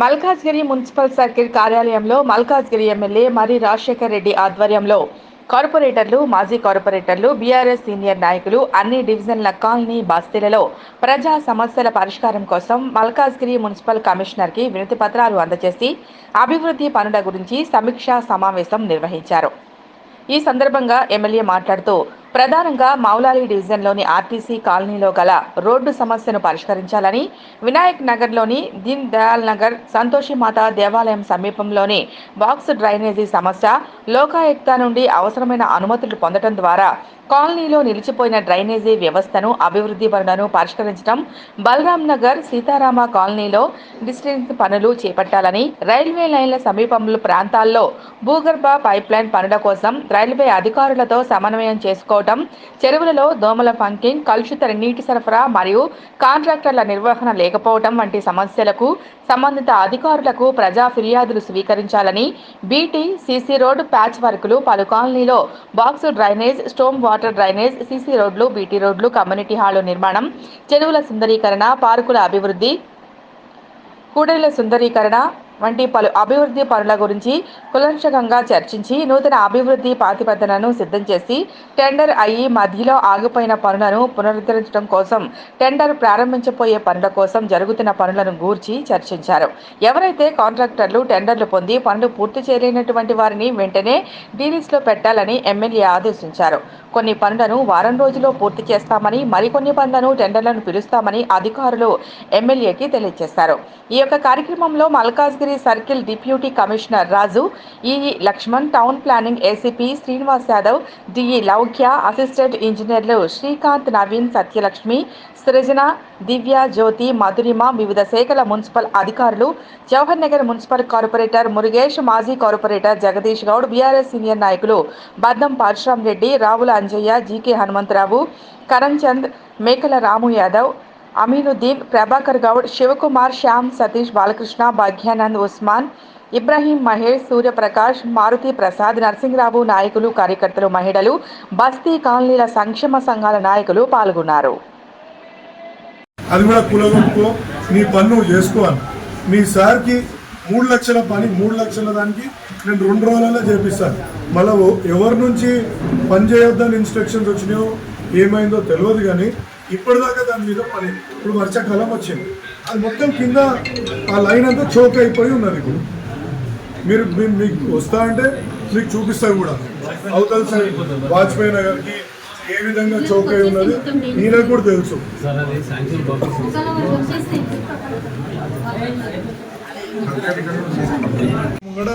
Malkajgiri municipal circle కార్యాలయంలో Malkajgiri MLA మరి రాజశేఖర్ రెడ్డి ఆధ్వర్యంలో కార్పొరేటర్లు మాజీ కార్పొరేటర్లు బీఆర్ఎస్ సీనియర్ నాయకులు అన్ని డివిజన్ల కాలనీ బస్తీలలో ప్రజా సమస్యల పరిష్కారం కోసం మల్కాజ్గిరి మున్సిపల్ కమిషనర్కి వినతి పత్రాలు అందజేసి అభివృద్ధి పనుల గురించి సమీక్షా సమావేశం నిర్వహించారు. ఈ సందర్భంగా ఎమ్మెల్యే మాట్లాడుతూ ప్రధానంగా మౌలాలి డివిజన్లోని ఆర్టీసీ కాలనీలో గల రోడ్డు సమస్యను పరిష్కరించాలని వినాయక్ నగర్లోని దీన్ దయాల్ నగర్ సంతోషిమాత దేవాలయం సమీపంలోని బాక్స్ డ్రైనేజీ సమస్య లోకాయుక్త నుండి అవసరమైన అనుమతులు పొందడం ద్వారా కాలనీలో నిలిచిపోయిన డ్రైనేజీ వ్యవస్థను అభివృద్ధి పనులను పరిష్కరించడం బలరాం నగర్ సీతారామ కాలనీలో డిస్టెన్స్ పనులు చేపట్టాలని రైల్వే లైన్ల సమీపంలో ప్రాంతాల్లో భూగర్భ పైప్లైన్ పనుల కోసం రైల్వే అధికారులతో సమన్వయం చేసుకోవడం చెరువులలో దోమల పంకింగ్ కలుషిత నీటి సరఫరా మరియు కాంట్రాక్టర్ల నిర్వహణ లేకపోవడం వంటి సమస్యలకు సంబంధిత అధికారులకు ప్రజా ఫిర్యాదులు స్వీకరించాలని బీటీ సీసీ రోడ్ ప్యాచ్ వర్కులు పలు కాలనీలో box drainage storm water drainage CC రోడ్లు బీటీ రోడ్లు కమ్యూనిటీ హాలు నిర్మాణం చెరువుల సుందరీకరణ పార్కుల అభివృద్ధి కూడలిల సుందరీకరణ వంటి పలు అభివృద్ధి పనుల గురించి కులంశకంగా చర్చించి నూతన అభివృద్ధి ప్రాతిపదనను సిద్ధం చేసి టెండర్ అయ్యి మధ్యలో ఆగిపోయిన పనులను పునరుద్ధరించడం కోసం టెండర్ ప్రారంభించబోయే పనుల కోసం జరుగుతున్న పనులను గూర్చి చర్చించారు. ఎవరైతే కాంట్రాక్టర్లు టెండర్లు పొంది పనులు పూర్తి చేయలేనటువంటి వారిని వెంటనే డీలిస్ట్లో పెట్టాలని ఎమ్మెల్యే ఆదేశించారు. కొన్ని పనులను వారం రోజుల్లో పూర్తి చేస్తామని మరికొన్ని పనులను టెండర్లను పిలుస్తామని అధికారులు ఎమ్మెల్యేకి తెలియజేశారు. ఈ యొక్క కార్యక్రమంలో Malkajgiri circle deputy commissioner Raju E Lakshman town planning ACP Srinivas Yadav DE Loukya assistant ఇంజనీర్లు శ్రీకాంత్ నవీన్ సత్యలక్ష్మి సృజన దివ్య జ్యోతి మధురిమ వివిధ శాఖల మున్సిపల్ అధికారులు జవహర్ నగర్ మున్సిపల్ కార్పొరేటర్ మురుగేష్ మాజీ corporator Jagadish Goud BRS senior నాయకులు బద్దం పరశురామ్ రెడ్డి రావుల అంజయ్య జీకే హనుమంతరావు కరణ్చంద్ మేకల రాము యాదవ్ అమీనుద్దీన్ ప్రభాకర్ గౌడ్ శివకుమార్ శ్యామ్ సతీష్ బాలకృష్ణ భాగ్యానంద్ ఉస్మాన్ ఇబ్రహీం మహేష్ సూర్యప్రకాష్ మారుతి ప్రసాద్ నరసింహరావు నాయకులు కార్యకర్తలు మహిళలు బస్తీ కాలనీల సంక్షేమ సంఘాల నాయకులు పాల్గొన్నారు. అది కూడా కులగొట్టుకో నీ పన్ను చేసుకోవాలి మీ సార్కి మూడు లక్షల పని మూడు లక్షల దానికి నేను రెండు రోజులలో చేపిస్తాను. మళ్ళీ ఎవరి నుంచి పని చేయొద్దని ఇన్స్ట్రక్షన్స్ వచ్చినాయో ఏమైందో తెలియదు కానీ ఇప్పటిదాకా దాని మీద పని ఇప్పుడు వర్షాకాలం వచ్చింది. అది మొత్తం కింద ఆ లైన్ అంతా చోక్ అయిపోయి ఉన్నది ఇప్పుడు. మీరు మీకు వస్తా అంటే మీకు చూపిస్తా కూడా. అవతల సైడ్ వాజ్పేయి నగర్కి ఏ విధంగా చౌక్ అయి ఉన్నది ఈయనకు కూడా తెలుసు. కూడా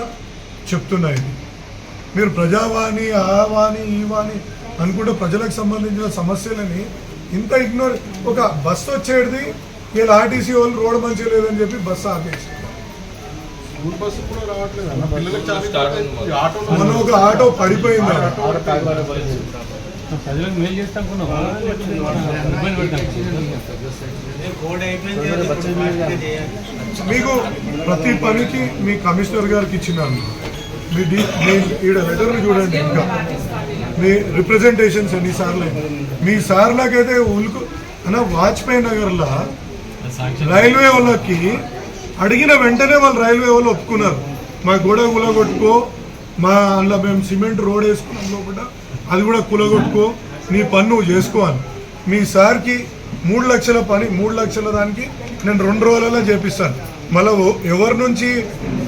చెప్తున్నాయి మీరు ప్రజావాణి ఆ వాణి ఈ వాణి అనుకుంటే ప్రజలకు సంబంధించిన సమస్యలని ఇంత ఇగ్నోర్ ఒక బస్సు వచ్చేది వీళ్ళు ఆర్టీసీ వాళ్ళు రోడ్ మంచిగా లేదని చెప్పి బస్సు ఆపేసి స్కూల్ బస్సు కూడా రావట్లేదు అన్న పిల్లలకి చాలా ఈ ఆటో మన ఒక ఆటో పడిపోయింది ప్రజలకు మేలు చేస్తాం మీకు ప్రతి పనికి మీ కమిషనర్ గారికి ఇచ్చినాను. మీ డి మీ ఈడ లెటర్లు చూడండి ఇంకా. మీ రిప్రజెంటేషన్స్ ఎన్నిసార్లు సార్లు మీ సార్లకైతే ఉల్కు అన్న వాజ్పేయి నగర్లో రైల్వే వాళ్ళకి అడిగిన వెంటనే వాళ్ళు రైల్వే వాళ్ళు ఒప్పుకున్నారు. మా గోడ కులగొట్టుకో మా అందులో మేము సిమెంట్ రోడ్ వేసుకున్నాం లోపల. అది కూడా కులగొట్టుకో నీ పని నువ్వు చేసుకో అని. మీ సార్కి మూడు లక్షల పని మూడు లక్షల దానికి నేను రెండు రోజులలో చేపిస్తాను. మళ్ళీ ఎవరి నుంచి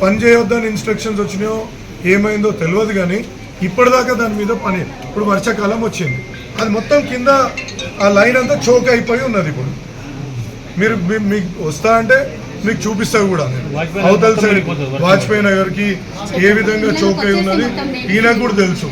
పని చేయొద్దని ఇన్స్ట్రక్షన్స్ వచ్చినాయో ఏమైందో తెలియదు కానీ ఇప్పటిదాకా దాని మీద పని ఇప్పుడు వర్షాకాలం వచ్చింది. అది మొత్తం కింద ఆ లైన్ అంతా చోక్ అయిపోయి ఉన్నది ఇప్పుడు. మీరు మీకు వస్తా అంటే మీకు చూపిస్తా కూడా. అవతల సైడ్. వాజ్పేయి నగర్. కి ఏ విధంగా చౌక్ అయి ఉన్నది ఈయనకు కూడా తెలుసు.